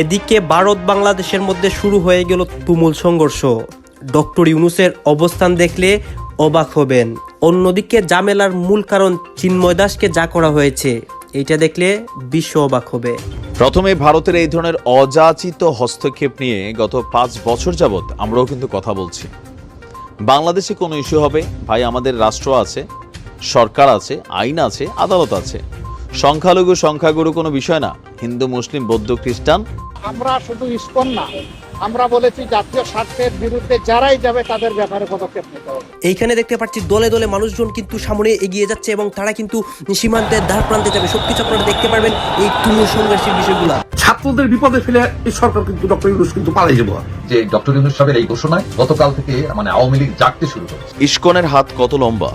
এদিকে ভারত বাংলাদেশের মধ্যে শুরু হয়ে গেল তুমুল সংঘর্ষ। ডক্টর ইউনুসের অবস্থান দেখলে অবাক হবেন। অন্যদিকে জামেলার মূল কারণ চিন্ময় দাসকে যা করা হয়েছে, এটা দেখলে বিশ্ব অবাক হবে। প্রথমে ভারতের এই ধরনের অযাচিত হস্তক্ষেপ নিয়ে গত পাঁচ বছর যাবৎ আমরাও কিন্তু কথা বলছি। বাংলাদেশে কোনো ইস্যু হবে? ভাই, আমাদের রাষ্ট্র আছে, সরকার আছে, আইন আছে, আদালত আছে। সংখ্যালঘু সংখ্যাগুরু কোনো বিষয় না হিন্দু মুসলিম বৌদ্ধ খ্রিস্টান। আমরা শুধু ইস্কন না আমরা বলেছি জাতীয় স্বার্থের বিরুদ্ধে যারাই যাবে তাদের ব্যাপারে পদক্ষেপ নিতে হবে। এইখানে দেখতে পাচ্ছি দলে দলে মানুষজন কিন্তু সামনে এগিয়ে যাচ্ছে এবং তারা কিন্তু সীমান্তের ধার প্রান্তে যাবে। সবকিছু আপনারা দেখতে পারবেন এই তুমুল সংঘর্ষের বিষয়গুলো। ছাত্রদের বিপদে ফেলে এই সরকার কিন্তু ডক্টর ইউনুস কিন্তু পালাই যাব। যে ডক্টর ইউনুস সাহেবের এই ঘোষণায় গতকাল থেকে মানে আওয়ামী লীগ জাগতে শুরু করেছে। ইস্কনের হাত কত লম্বা?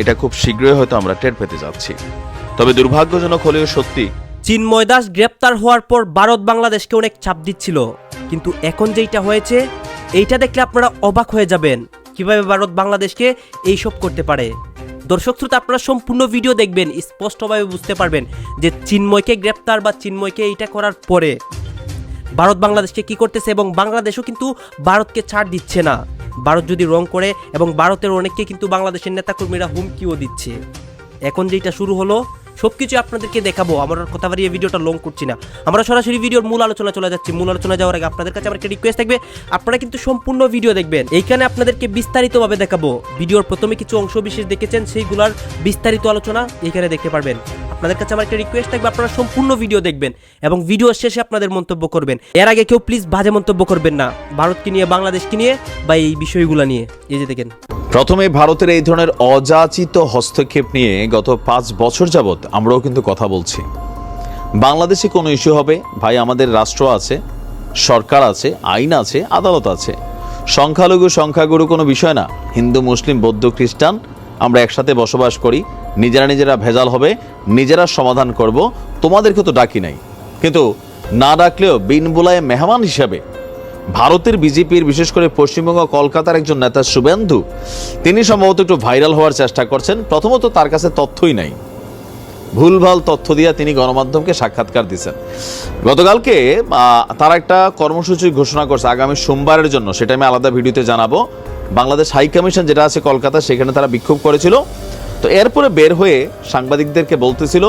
এটা খুব শীঘ্রই হয়তো আমরা টের পেতে যাচ্ছি। তবে দুর্ভাগ্যজনক হলেও সত্যি, চিন্ময় দাস গ্রেপ্তার হওয়ার পর ভারত বাংলাদেশকে অনেক চাপ দিচ্ছিল। কিন্তু এখন যেইটা হয়েছে, এইটা দেখলে আপনারা অবাক হয়ে যাবেন, কীভাবে ভারত বাংলাদেশকে এইসব করতে পারে। দর্শক শ্রোতা, আপনারা সম্পূর্ণ ভিডিও দেখবেন, স্পষ্টভাবে বুঝতে পারবেন যে চিন্ময়কে গ্রেপ্তার বা চিন্ময়কে এইটা করার পরে ভারত বাংলাদেশকে কি করতেছে এবং বাংলাদেশও কিন্তু ভারতকে ছাড় দিচ্ছে না। ভারত যদি রং করে এবং ভারতের অনেককে কিন্তু বাংলাদেশের নেতাকর্মীরা হুমকিও দিচ্ছে। এখন যেটা শুরু হলো সবকিছু আপনাদেরকে দেখাবো। আমার কথা বাড়িয়ে ভিডিওটা লং করছি না। আমরা সরাসরি ভিডিওর মূল আলোচনা চলে যাচ্ছি। মূল আলোচনা যাওয়ার আগে আপনাদের কাছে আমার একটা রিকোয়েস্ট থাকবে। আপনারা কিন্তু সম্পূর্ণ ভিডিও দেখবেন। এইখানে আপনাদেরকে বিস্তারিতভাবে দেখাবো। ভিডিওর প্রথমে কিছু অংশ বিশেষ দেখেছেন, সেইগুলোর বিস্তারিত আলোচনা এইখানে দেখতে পারবেন। আপনাদের কাছে আমার একটা রিকোয়েস্ট থাকবে, আপনারা সম্পূর্ণ ভিডিও দেখবেন এবং ভিডিও শেষে আপনাদের মন্তব্য করবেন। এর আগে কেউ প্লিজ বাজে মন্তব্য করবেন না। ভারতকে নিয়ে, বাংলাদেশকে নিয়ে বা এই বিষয়গুলো নিয়ে। এই যে দেখেন। প্রথমে ভারতের এই ধরনের অযাচিত হস্তক্ষেপ নিয়ে গত পাঁচ বছর যাবৎ আমরাও কিন্তু কথা বলছি। বাংলাদেশে কোনো ইস্যু হবে? ভাই, আমাদের রাষ্ট্র আছে, সরকার আছে, আইন আছে, আদালত আছে। সংখ্যালঘু, সংখ্যাগুরু কোনো বিষয় না। হিন্দু, মুসলিম, বৌদ্ধ, খ্রিস্টান আমরা একসাথে বসবাস করি। নিজেরা নিজেরা ভেজাল হবে, নিজেরা সমাধান করব। তোমাদেরকে তো ডাকি নাই। কিন্তু না ডাকলেও বিন বোলায় মেহমান হিসাবে ভারতের বিজেপির, বিশেষ করে পশ্চিমবঙ্গ, কলকাতার একজন নেতা শুভেন্দু, তিনি সম্ভবত একটু ভাইরাল হওয়ার চেষ্টা করছেন। প্রথমত তার কাছে তথ্যই নাই। ভুলভাল তথ্য দিয়ে তিনি গণমাধ্যমকে সাক্ষাৎকার দিচ্ছেন গতকালকে তারা একটা কর্মসূচি ঘোষণা করছে আগামী সোমবারের জন্য। সেটা আমি আলাদা ভিডিওতে জানাব। বাংলাদেশ হাই কমিশন যেটা আছে কলকাতা, সেখানে তারা বিক্ষোভ করেছিল। তো এরপরে বের হয়ে সাংবাদিকদেরকে বলতেছিল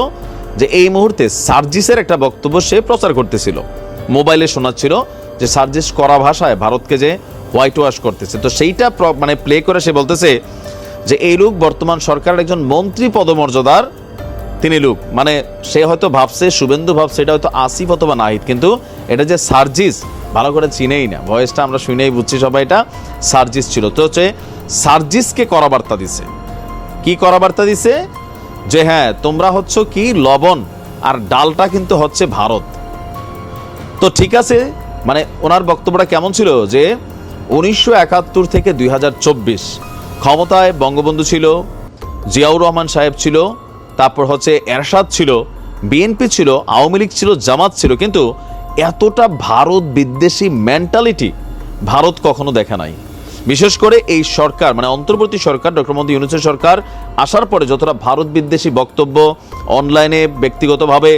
যে এই মুহূর্তে সার্জিসের একটা বক্তব্য সে প্রচার করতেছিল। মোবাইলে শোনাচ্ছিল যে সার্জিস করা ভাষায় ভারতকে যে হোয়াইট ওয়াশ করতেছে। তো সেইটা মানে প্লে করে সে বলতেছে যে, এই লোক বর্তমান সরকারের একজন মন্ত্রী পদমর্যাদার তিনি লুক। মানে সে হয়তো ভাবছে, শুভেন্দু ভাবছে, এটা হয়তো আসিফ অথবা নাহিদ। কিন্তু এটা যে সার্জিস, ভালো করে চিনেই না। ভয়েসটা আমরা শুনেই বুঝছি সবাই এটা সার্জিস ছিল। তো হচ্ছে সার্জিসকে করা বার্তা দিছে। কি করা বার্তা দিছে? যে হ্যাঁ তোমরা হচ্ছে কি লবণ আর ডালটা কিন্তু হচ্ছে ভারত। তো ঠিক আছে মানে ওনার বক্তব্যটা কেমন ছিল? যে উনিশশো একাত্তর থেকে দুই হাজার চব্বিশ ক্ষমতায় বঙ্গবন্ধু ছিল, জিয়াউর রহমান সাহেব ছিল তারপর হচ্ছে এরশাদ ছিল বিএনপি ছিল, আওয়ামী লীগ ছিল, জামাত ছিল, কিন্তু এতটা ভারত বিদ্বেষী মেন্টালিটি ভারত কখনো দেখা নাই। বিশেষ করে এই সরকার মানে অন্তর্বর্তী সরকার, ডক্টর মোদী ইউনুসের সরকার, আসার পরে যতটা ভারত বিদ্বেষী বক্তব্য অনলাইনে ব্যক্তিগতভাবে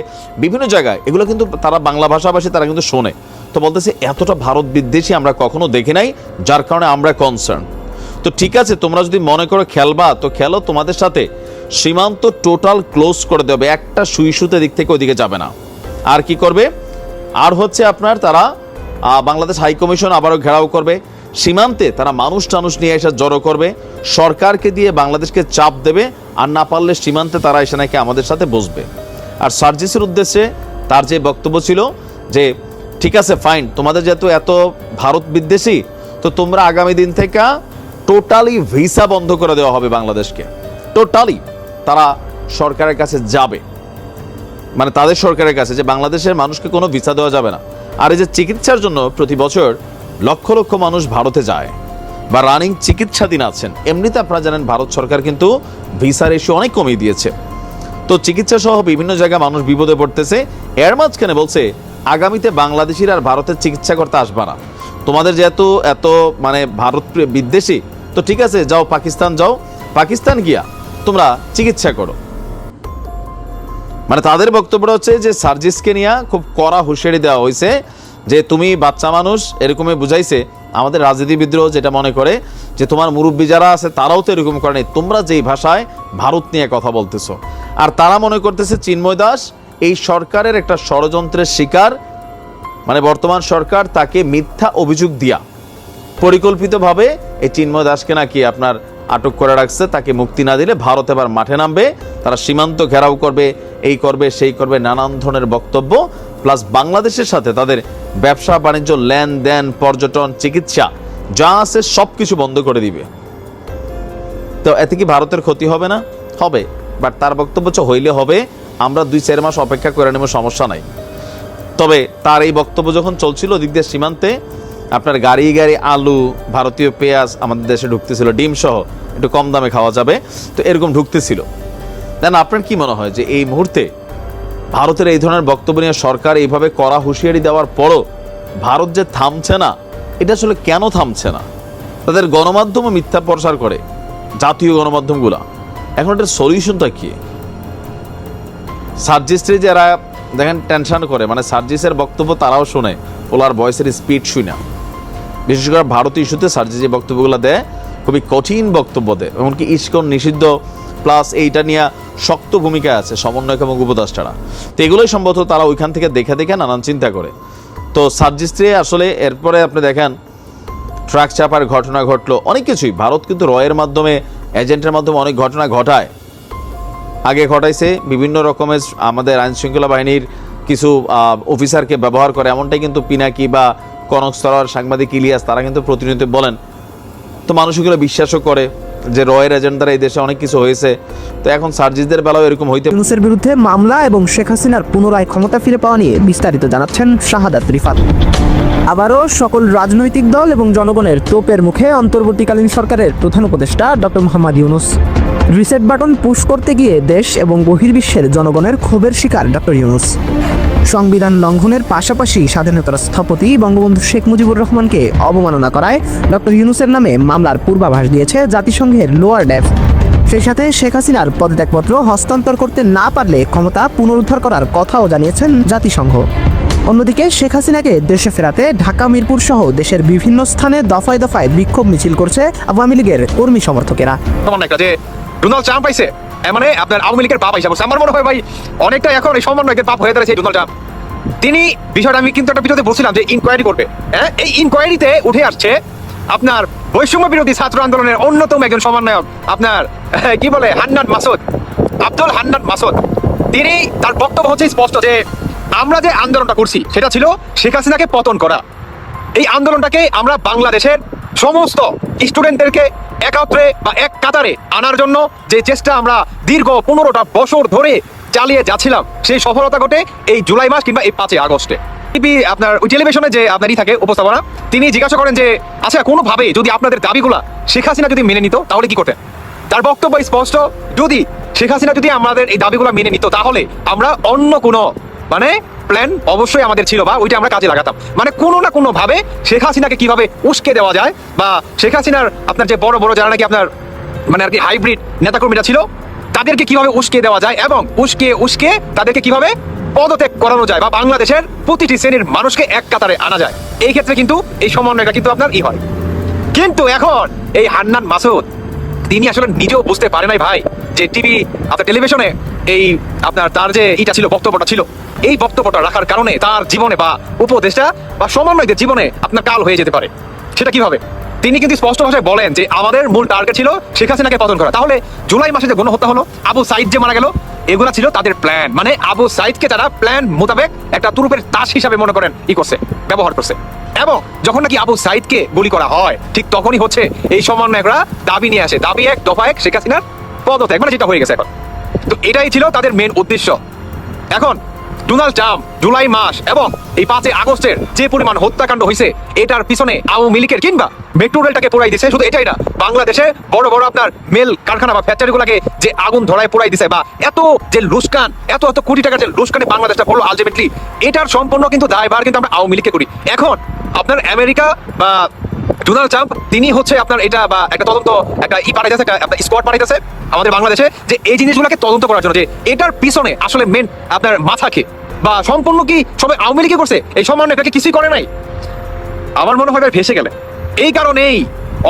বিভিন্ন জায়গায়, এগুলো কিন্তু তারা বাংলা ভাষাভাষী, তারা কিন্তু শোনে। তো বলতেছে এতটা ভারত বিদ্বেষী আমরা কখনো দেখি নাই, যার কারণে আমরা কনসার্ন তো ঠিক আছে, তোমরা যদি মনে করো খেলবা, তো খেলো তোমাদের সাথে। সীমান্ত টোটাল ক্লোজ করে দেবে। একটা সুই সুতে দিক থেকে ওইদিকে যাবে না। আর কি করবে? আর হচ্ছে আপনার তারা বাংলাদেশ হাইকমিশন আবারও ঘেরাও করবে। সীমান্তে তারা মানুষ টানুষ নিয়ে এসে জড়ো করবে। সরকারকে দিয়ে বাংলাদেশকে চাপ দেবে। আর না পারলে সীমান্তে তারা এসে নাকি আমাদের সাথে বসবে। আর সার্জিসের উদ্দেশ্যে তার যে বক্তব্য ছিল যে, ঠিক আছে, ফাইন, তোমাদের যেহেতু এত ভারত বিদ্বেষী, তো তোমরা আগামী দিন থেকে টোটালি ভিসা বন্ধ করে দেওয়া হবে বাংলাদেশকে। টোটালি। তারা সরকারের কাছে যাবে। মানে তাদের সরকারের কাছে যে বাংলাদেশের মানুষকে কোনো ভিসা দেওয়া যাবে না। আর এই যে চিকিৎসার জন্য প্রতি বছর লক্ষ লক্ষ মানুষ ভারতে যায় বা রানিং চিকিৎসাধীন আছেন। এমনিতে আপনারা জানেন ভারত সরকার কিন্তু ভিসার ইস্যু অনেক কমিয়ে দিয়েছে। তো চিকিৎসা সহ বিভিন্ন জায়গায় মানুষ বিপদে পড়তেছে। এর মাঝখানে বলছে, আগামীতে বাংলাদেশির আর ভারতের চিকিৎসা করতে আসবে না। তোমাদের যেহেতু এত মানে ভারত বিদ্বেষী, তো ঠিক আছে, যাও পাকিস্তান যাও। পাকিস্তান গিয়া তোমরা চিকিৎসা করো। মানে তাদের বক্তব্য হচ্ছে যে, সার্জিসকে নিয়ে খুব কড়া হুঁশিয়ারি দেওয়া হয়েছে যে, তুমি বাচ্চা মানুষ, এরকমই বুঝাইছে আমাদের রাজনীতিবিদরাও যেটা মনে করে যে, তোমার মুরব্বী যারা আছে তারাও তো এরকম করেনি তোমরা যেই ভাষায় ভারত নিয়ে কথা বলতেছো। আর তারা মনে করতেছে চিন্ময় দাস এই সরকারের একটা ষড়যন্ত্রের শিকার মানে বর্তমান সরকার তাকে মিথ্যা অভিযোগ দিয়া পরিকল্পিতভাবে এই চিন্ময় দাসকে নাকি আপনার আটক করে রাখছে, তাকে মুক্তি না দিলে ভারত এবার মাঠে নামবে। তারা সীমান্ত ঘেরাও করবে, এই করবে, সেই করবে, নানান ধরনের বক্তব্য। প্লাস বাংলাদেশের সাথে তাদের ব্যবসা, বাণিজ্য, লেনদেন, পর্যটন, চিকিৎসা, যা আছে সব কিছু বন্ধ করে দিবে। তো এতে কি ভারতের ক্ষতি হবে না? হবে। বাট তার বক্তব্য হচ্ছে, হইলে হবে। আমরা দুই চার মাস অপেক্ষা করে নেব, সমস্যা নাই। তবে তার এই বক্তব্য যখন চলছিল দিক দিয়ে সীমান্তে আপনার গাড়ি গাড়ি আলু, ভারতীয় পেঁয়াজ আমাদের দেশে ঢুকতেছিল, ডিম সহ, একটু কম দামে খাওয়া যাবে। তো এরকম ঢুকতেছিল। দেন আপনার কি মনে হয় যে এই মুহূর্তে ভারতের এই ধরনের বক্তব্য নিয়ে সরকার এইভাবে কড়া হুঁশিয়ারি দেওয়ার পরও ভারত যে থামছে না, এটা আসলে কেন থামছে না? তাদের গণমাধ্যমও মিথ্যা প্রচার করে, জাতীয় গণমাধ্যমগুলা। এখন এটার সলিউশনটা কি? সার্জিস্টে যারা দেখেন, টেনশন করে মানে সার্জিসের বক্তব্য তারাও শুনে, ওলার ভয়েসের স্পিড শুই না। বিশেষ করে ভারত ইস্যুতে সার্জি যে বক্তব্যগুলো দেয়। খুবই কঠিন বক্তব্য দেয়। এমনকি ইস্কন নিষিদ্ধ, প্লাস এইটা নিয়ে শক্ত ভূমিকা আছে সমন্বয়ক এবং উপদেষ্টারা। তো এগুলোই সম্ভবত তারা ওইখান থেকে দেখে দেখে নানান চিন্তা করে। তো সার্জিস্ট্রে আসলে এরপরে আপনি দেখেন, ট্রাক চাপার ঘটনা ঘটলো। অনেক কিছুই। ভারত কিন্তু রয়ের মাধ্যমে, এজেন্টের মাধ্যমে অনেক ঘটনা ঘটায়। আগে ঘটাইছে বিভিন্ন রকমের আমাদের আইন শৃঙ্খলা বাহিনীর কিছু অফিসারকে ব্যবহার করে। এমনটাই কিন্তু পিনাকি বা কনক স্তরার সাংবাদিক ইলিয়াস, তারা কিন্তু প্রতিনিয়ত বলেন, তো মানুষ এগুলো বিশ্বাসও করে যে রয়ের এজেন্ট দ্বারা এই দেশে অনেক কিছু হয়েছে। তো এখন সার্জিসদের বেলাও এরকম হইতে ইউনুসের বিরুদ্ধে মামলা এবং শেখ হাসিনার পুনরায় ক্ষমতা ফিরে পাওয়া নিয়ে বিস্তারিত জানাচ্ছেন শাহাদাত রিফাত। আবারও সকল রাজনৈতিক দল এবং জনগণের তোপের মুখে অন্তর্বর্তীকালীন সরকারের প্রধান উপদেষ্টা doctor Mohammad Yunus. Reset button push করতে গিয়ে দেশ এবং বহির্বিশ্বের জনগণের ক্ষোভের শিকার ডক্টর ইউনুস। সংবিধান লঙ্ঘনের পাশাপাশি স্বাধীনতার স্থপতি বঙ্গবন্ধু শেখ মুজিবুর রহমানকে অবমাননা করায় ডক্টর ইউনুসের নামে মামলার পূর্বাভাস দিয়েছে জাতিসংঘের লোয়ার ডেফ। সেই সাথে শেখ হাসিনার পদত্যাগপত্র হস্তান্তর করতে না পারলে ক্ষমতা পুনরুদ্ধার করার কথাও জানিয়েছেন জাতিসংঘ। অন্যদিকে শেখ হাসিনাকে দেশে ফেরাতে ঢাকা, মিরপুর সহ দেশের বিভিন্ন স্থানে দফায় দফায় বিক্ষোভ মিছিল করছে আওয়ামী লীগের কর্মী সমর্থকেরা। ডোনাল্ড ট্রাম্প পাইছে মানে আপনার আওয়ামী লীগের পাপ হিসাবে আমার মনে হয় ভাই, অনেকটা এখন এই সমন্বয়কের পাপ হয়ে দাঁড়িয়েছে এই ডোনাল্ড ট্রাম্প তিনি, বিষয়টা আমি কিন্তু একটা ভিডিওতে বলছিলাম যে ইনকোয়ারি করবে। হ্যাঁ এই ইনকোয়ারিতে উঠে আসছে আপনার বৈষম্য বিরোধী ছাত্র আন্দোলনের অন্যতম একজন সমন্বয়ক, আপনার কি বলে, হান্নান মাসুদ, আব্দুল হান্নান মাসুদ। তিনি তার বক্তব্য হচ্ছে স্পষ্ট যে, আমরা যে আন্দোলনটা করছি, সেটা ছিল শেখ হাসিনাকে পতন করা। এই আন্দোলনটাকে আমরা বাংলাদেশের সমস্ত স্টুডেন্টদেরকে একত্রে বা এক কাতারে আনার জন্য যে চেষ্টা আমরা দীর্ঘ পনেরোটা বছর ধরে চালিয়ে যাচ্ছিলাম, সেই সফলতা ঘটে এই জুলাই মাস কিংবা এই পাঁচই আগস্টে। টিভি আপনার ওই টেলিভিশনে যে আপনারই থাকে, উপস্থাপনা, তিনি জিজ্ঞাসা করেন যে আচ্ছা কোনোভাবে যদি আপনাদের দাবিগুলা শেখ হাসিনা যদি মেনে নিত, তাহলে কি করতেন? তার বক্তব্য স্পষ্ট, যদি শেখ হাসিনা যদি আমাদের এই দাবিগুলো মেনে নিত, তাহলে আমরা অন্য কোনো মানে প্ল্যান অবশ্যই আমাদের ছিল বা ওইটা আমরা কাজে লাগাতাম। মানে কোনো না কোনো ভাবে শেখ হাসিনাকে কীভাবে উস্কে দেওয়া যায় বা শেখ হাসিনার আপনার যে বড় বড় যারা নাকি আপনার মানে আর কি হাইব্রিড নেতাকর্মীরা ছিল, তাদেরকে কীভাবে উস্কে দেওয়া যায় এবং উস্কে উস্কে তাদেরকে কীভাবে পদত্যাগ করানো যায় বা বাংলাদেশের প্রতিটি শ্রেণির মানুষকে এক কাতারে আনা যায়। এই ক্ষেত্রে কিন্তু এই সমন্বয়টা কিন্তু আপনার ই হয়। কিন্তু এখন এই হান্নান মাসুদ তিনি আসলে নিজেও বুঝতে পারে নাই ভাই যে টিভি আপনার টেলিভিশনে এই আপনার তার যে ইটা ছিল, বক্তব্যটা ছিল, এই বক্তব্যটা রাখার কারণে তার জীবনে বা উপদেশটা বা সমন্বয়দের জীবনে আপনার কাল হয়ে যেতে পারে। সেটা কীভাবে? তিনি কিন্তু স্পষ্ট ভাষায় বলেন যে আমাদের মূল টার্গেট ছিল শেখ হাসিনাকে পতন করা। তাহলে জুলাই মাসে যে গণহত্যা হলো, আবু সাইদ যে মারা গেল, এগুলা ছিল তাদের প্ল্যান মানে আবু সাইদকে তারা প্ল্যান মোতাবেক একটা তুরুপের তাস হিসাবে মনে করেন ই করছে, ব্যবহার করছে। এবং যখন নাকি আবু সাইদকে গুলি করা হয়, ঠিক তখনই হচ্ছে এই সমন্বয়করা দাবি নিয়ে আসে। দাবি এক, দফা এক, শেখ হাসিনার পদত্যাগ মানে যেটা হয়ে গেছে এখন। তো এটাই ছিল তাদের মেন উদ্দেশ্য। এখন ডোনাল্ড ট্রাম্প জুলাই মাস এবং এই পাঁচই আগস্টের যে পরিমাণ হত্যাকাণ্ড হয়েছে এটার পিছনে আওয়ামী লীগের কিংবা মেট্রো রেলটাকে পোড়াই দিছে। শুধু এটাই না, বাংলাদেশে বড় বড় আপনার মেল কারখানা বা ফ্যাক্টরিগুলোকে যে আগুন ধরায় পোড়াই দিছে বা এত যে লুস্কান, এত এত কোটি টাকা যে লুস্কানে বাংলাদেশটা পড়ল আলটিমেটলি এটার সম্পূর্ণ কিন্তু দায়ভার কিন্তু আমরা আওয়ামী লীগকে করি। এখন আপনার আমেরিকা বা তিনি হচ্ছে আপনার এটা বা একটা তদন্ত, একটা ই পাঠাইতেছে, একটা আপনার স্কোয়াড পাঠাইতেছে আমাদের বাংলাদেশে যে এই জিনিসগুলোকে তদন্ত করার জন্য, যে এটার পিছনে আসলে মেন আপনার মাথা বা সম্পূর্ণ কি সবাই আওয়ামী লীগই করছে? এই সম্মান এটাকে কিছুই করে নাই? আমার মনে হয় ভেসে গেলে। এই কারণেই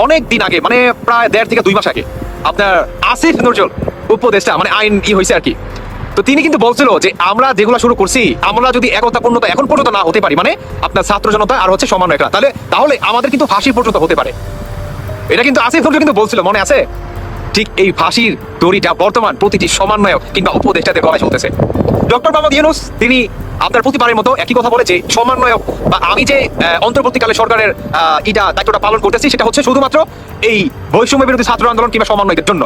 অনেক দিন আগে মানে প্রায় দেড় থেকে দুই মাস আগে, আপনার আসিফ নজরুল উপদেষ্টা মানে আইন ই হয়েছে আর কি তো তিনি কিন্তু বলছিল যে আমরা যেগুলো শুরু করছি, আমরা যদি একতা পূর্ণতা এখন পর্যন্ত না হতে পারি মানে আপনার ছাত্র জনতা আর হচ্ছে সমন্বয়করা, তাহলে তাহলে আমাদের কিন্তু ফাঁসি পর্যন্ত হতে পারে। এটা কিন্তু আসিফ নজরুল কিন্তু বলছিল, মনে আছে? ঠিক এই ফাঁসির দড়িটা বর্তমান প্রতিটি সমন্বয়ক কিংবা উপদেষ্টাদের গলায় চলতেছে। ডক্টর মোহাম্মদ ইউনুস, তিনি আপনার প্রতিবারের মতো একই কথা বলে যে, সমন্বয়ক, বা আমি যে অন্তর্বর্তীকালে সরকারের ইটা, দায়িত্বটা পালন করতেছি, সেটা হচ্ছে শুধুমাত্র এই বৈষম্য বিরোধী ছাত্র আন্দোলন কিংবা সমন্বয়কের জন্য।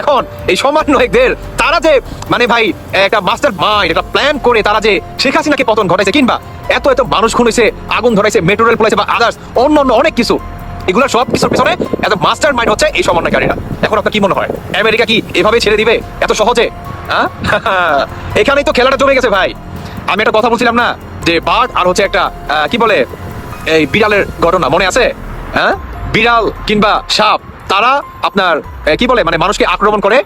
এখন এই সমন্বয়কদের, তারা যে মানে ভাই, একটা মাস্টার মাইন্ড একটা প্ল্যান করে তারা যে শেখ হাসিনাকে পতন ঘটাইছে কিংবা এত এত মানুষ খুন হয়েছে আগুন ধরাইছে মেট্রো রেল পড়েছে বা আদার্স অন্য অন্য অনেক কিছু, এগুলো সব কিছুর পিছনে এত মাস্টার মাইন্ড হচ্ছে এই সমন্বয়কারীরা। এখন আপনার কি মনে হয়? আমেরিকা কি এভাবে ছেড়ে দিবে? এত সহজে? হ্যাঁ এখানেই তো খেলাটা জমে গেছে ভাই। আমি একটা কথা বলছিলাম না, যে বাঘ আর হচ্ছে একটা কি বলে, এই বিড়ালের ঘটনা, মনে আছে? হ্যাঁ বিড়াল কিংবা সাপ তারা আপনার কি বলে মানে মানুষকে আক্রমণ করে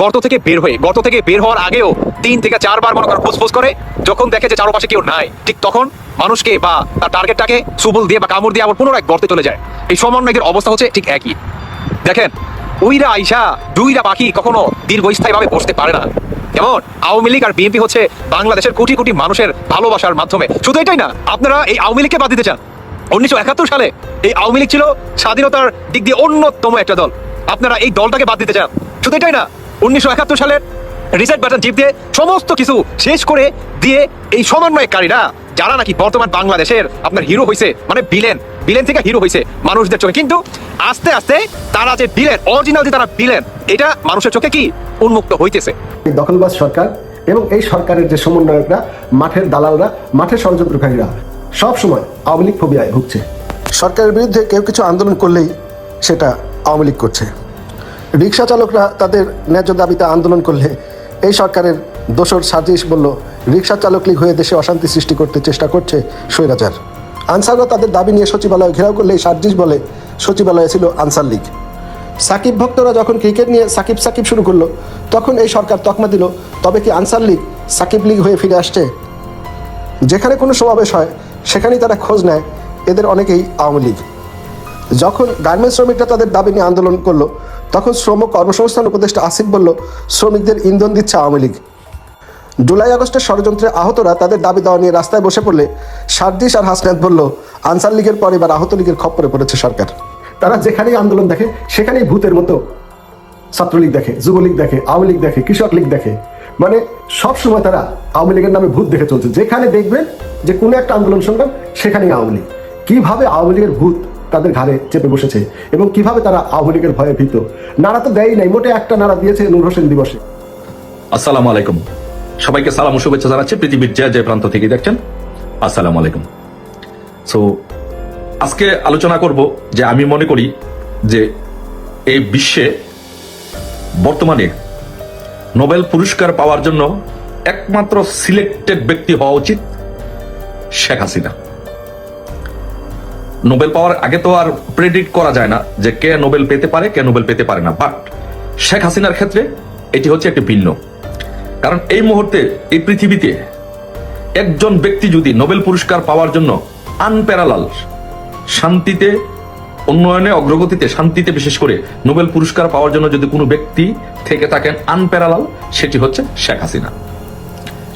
গর্ত থেকে বের হয়ে, গর্ত থেকে বের হওয়ার আগেও তিন থেকে চারবার মনে করো ফুসফুস করে, যখন দেখে যে চারপাশে কেউ নাই, ঠিক তখন মানুষকে বা তার টার্গেটটাকে সুবল দিয়ে বা কামড় দিয়ে আবার পুনরায় গর্তে চলে যায়। এই সমন্বয়কের অবস্থা হচ্ছে ঠিক একই। দেখেন, উইরা আইসা, দুইরা পাখি কখনো দীর্ঘস্থায়ী ভাবে বসতে পারে না। যেমন আওয়ামী লীগ আর বিএনপি হচ্ছে বাংলাদেশের কোটি কোটি মানুষের ভালোবাসার মাধ্যমে। শুধু এটাই না, আপনারা এই আওয়ামী লীগকে বাদ দিতে চান। উনিশশো একাত্তর সালে এই আওয়ামী লীগ ছিল স্বাধীনতার দিক দিয়ে অন্যতম একটা দল। আপনারা এই দলটাকে বাদ দিতে চান। শুধু এটাই না, উনিশশো একাত্তর সালের রিসেট বাটন টিপ দিয়ে সমস্ত কিছু শেষ করে দিয়ে এই সমন্বয়কারীরা, যারা নাকি বর্তমান বাংলাদেশের আপনার হিরো হয়েছে মানে ভিলেন ভিলেন থেকে হিরো হয়েছে মানুষদের চোখে। কিন্তু আস্তে আস্তে তারা যে ভিলেন অরিজিনাল যে তারা ভিলেন এটা মানুষের চোখে কি উন্মুক্ত হইতেছে? এই দখলবাজ সরকার এবং এই সরকারের যে সমন্বয়করা, মাঠের দালালরা, মাঠের ষড়যন্ত্রকারীরা সব সময় আওয়ামী লীগ ফোবিয়ায় ভুগছে। সরকারের বিরুদ্ধে কেউ কিছু আন্দোলন করলেই সেটা আওয়ামী লীগ করছে। রিক্সা চালকরা তাদের ন্যায্য দাবিতে আন্দোলন করলে এই সরকারের দোসর সাজিশ বলল, রিক্সা চালক লীগ হয়ে দেশে অশান্তি সৃষ্টি করতে চেষ্টা করছে স্বৈরাচার। আনসাররা তাদের দাবি নিয়ে সচিবালয় ঘেরাও করলে সার্জিস বলে, সচিবালয়ে ছিল আনসার লীগ। সাকিব ভক্তরা যখন ক্রিকেট নিয়ে সাকিব সাকিব শুরু করল, তখন এই সরকার তকমা দিল, তবে কি আনসার লীগ সাকিব লীগ হয়ে ফিরে আসছে? যেখানে কোনো সমাবেশ হয় সেখানেই তারা খোঁজ নেয় এদের অনেকেই আওয়ামী লীগ। যখন গার্মেন্টস শ্রমিকরা তাদের দাবি নিয়ে আন্দোলন করল, তখন শ্রম কর্মসংস্থান উপদেষ্টা আসিফ বলল, শ্রমিকদের ইন্ধন দিচ্ছে আওয়ামী লীগ। জুলাই আগস্টের ষড়যন্ত্রে আহতরা তাদের দাবি দেওয়া নিয়ে রাস্তায় বসে পড়লে সার্দিস আর হাসনাত বলল, আনসার লীগের পর এবার আহত লীগের খপ্পরে পড়েছে সরকার। তারা যেখানেই আন্দোলন দেখে, সেখানেই ভূতের মতো ছাত্রলীগ দেখে, যুবলীগ দেখে, আওয়ামী লীগ দেখে, কৃষক লীগ দেখে। মানে সব সময় তারা আওয়ামী লীগের নামে ভূত দেখে চলছে। যেখানে দেখবেন যে কোনো একটা আন্দোলন সংগ্রাম সেখানেই আওয়ামী লীগ। কীভাবে আওয়ামী লীগের ভূত তাদের ঘাড়ে চেপে বসেছে এবং কীভাবে তারা আওয়ামী লীগের ভয়ে ভীত? নাড়া তো দেয়ই নাই, মোটে একটা নাড়া দিয়েছে নূর হোসেন দিবসে। আসসালামু আলাইকুম। সবাইকে সালাম ও শুভেচ্ছা জানাচ্ছি পৃথিবীর যে যে প্রান্ত থেকে দেখছেন। আসসালামু আলাইকুম। সো আজকে আলোচনা করব যে আমি মনে করি যে এই বিশ্বে বর্তমানে নোবেল পুরস্কার পাওয়ার জন্য একমাত্র সিলেক্টেড ব্যক্তি হওয়া উচিত শেখ হাসিনা। নোবেল পাওয়ার আগে তো আর প্রেডিক্ট করা যায় না যে কে নোবেল পেতে পারে, কে নোবেল পেতে পারে না। বাট শেখ হাসিনার ক্ষেত্রে এটি হচ্ছে একটি ভিন্ন। কারণ এই মুহূর্তে এই পৃথিবীতে একজন ব্যক্তি যদি নোবেল পুরস্কার পাওয়ার জন্য আনপ্যারালাল শান্তিতে, উন্নয়নে, অগ্রগতিতে, শান্তিতে বিশেষ করে নোবেল পুরস্কার পাওয়ার জন্য যদি কোনো ব্যক্তি থেকে থাকেন আনপ্যারালাল সেটি হচ্ছে শেখ হাসিনা।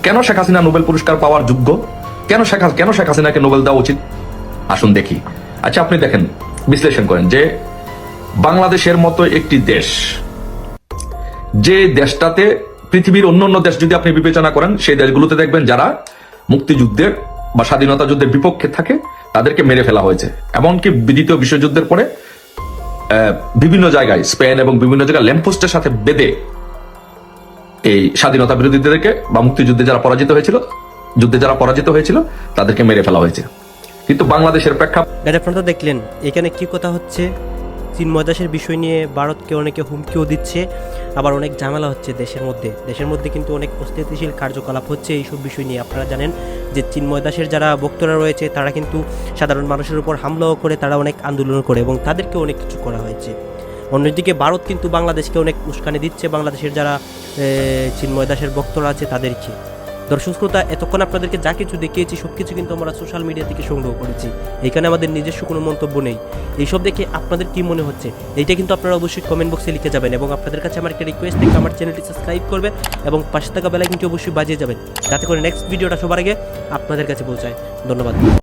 কেন শেখ হাসিনা নোবেল পুরস্কার পাওয়ার যোগ্য? কেন শেখ কেন শেখ হাসিনাকে নোবেল দেওয়া উচিত? আসুন দেখি। আচ্ছা আপনি দেখেন, বিশ্লেষণ করেন যে বাংলাদেশের মতো একটি দেশ, যে দেশটাতে পৃথিবীর অন্য অন্য দেশ যদি আপনি বিবেচনা করেন, সেই দেশগুলোতে দেখবেন যারা মুক্তিযুদ্ধের বা স্বাধীনতা যুদ্ধের বিপক্ষে থাকে, তাদেরকে মেরে ফেলা হয়েছে। এমনকি দ্বিতীয় বিশ্বযুদ্ধের পরে বিভিন্ন জায়গায়, স্পেন এবং বিভিন্ন জায়গায় ল্যাম্পোস্টের সাথে বেঁধে এই স্বাধীনতা বিরোধীদেরকে বা মুক্তিযুদ্ধে যারা পরাজিত হয়েছিল যুদ্ধে যারা পরাজিত হয়েছিল, তাদেরকে মেরে ফেলা হয়েছে। কিন্তু বাংলাদেশের প্রেক্ষাপট দেখলেন, এখানে কি কথা হচ্ছে? চিন্ময় দাসের বিষয় নিয়ে ভারতকে অনেকে হুমকিও দিচ্ছে, আবার অনেক ঝামেলা হচ্ছে দেশের মধ্যে। দেশের মধ্যে কিন্তু অনেক অস্থিতিশীল কার্যকলাপ হচ্ছে এইসব বিষয় নিয়ে। আপনারা জানেন যে চিন্ময় দাসের যারা বক্তরা রয়েছে, তারা কিন্তু সাধারণ মানুষের উপর হামলাও করে, তারা অনেক আন্দোলন করে এবং তাদেরকে অনেক কিছু করা হয়েছে। অন্যদিকে ভারত কিন্তু বাংলাদেশকে অনেক উস্কানি দিচ্ছে। বাংলাদেশের যারা চিন্ময় দাসের বক্তরা আছে, তাদেরকে। দর্শক শ্রোতা এতক্ষণ আপনাদেরকে যা কিছু দেখিয়েছি সব কিছু কিন্তু আমরা সোশ্যাল মিডিয়া থেকে সংগ্রহ করেছি। এখানে আমাদের নিজস্ব কোনো মন্তব্য নেই। এইসব দেখে আপনাদের কি মনে হচ্ছে? এইটা কিন্তু আপনারা অবশ্যই কমেন্ট বক্সে লিখে যাবেন এবং আপনাদের কাছে আমার একটা রিকোয়েস্ট থেকে আমার চ্যানেলটি সাবস্ক্রাইব করবেন এবং পাশে থাকা বেলাইকনটি অবশ্যই বাজিয়ে যাবেন। যাতে করে নেক্সট ভিডিওটা সবার আগে আপনাদের কাছে পৌঁছায়। ধন্যবাদ।